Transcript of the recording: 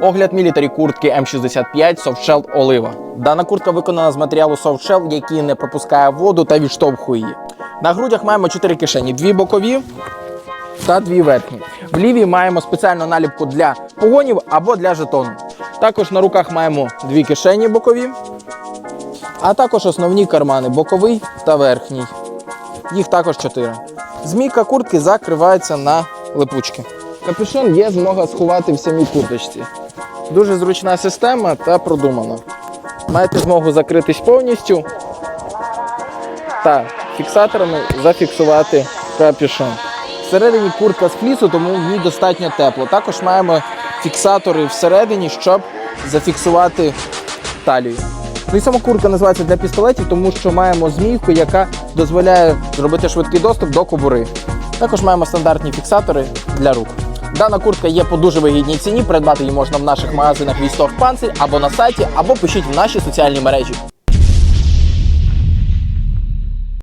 Огляд мілітарі куртки М65 Softshell Олива. Дана куртка виконана з матеріалу Softshell, який не пропускає воду та відштовхує її. На грудях маємо 4 кишені: дві бокові та дві верхні. В лівій маємо спеціальну наліпку для погонів або для жетону. Також на руках маємо дві кишені бокові, а також основні кармани боковий та верхній. Їх також 4. Змійка куртки закривається на липучки. Капюшон є змога сховати в самій курточці. Дуже зручна система та продумана. Маєте змогу закритись повністю та фіксаторами зафіксувати капюшон. Всередині куртка з флісу, тому в ній достатньо тепло. Також маємо фіксатори всередині, щоб зафіксувати талію. Ну і сама куртка називається для пістолетів, тому що маємо змійку, яка дозволяє зробити швидкий доступ до кобури. Також маємо стандартні фіксатори для рук. Дана куртка є по дуже вигідній ціні. Придбати її можна в наших магазинах Вістов Панцирь або на сайті, або пишіть в наші соціальні мережі.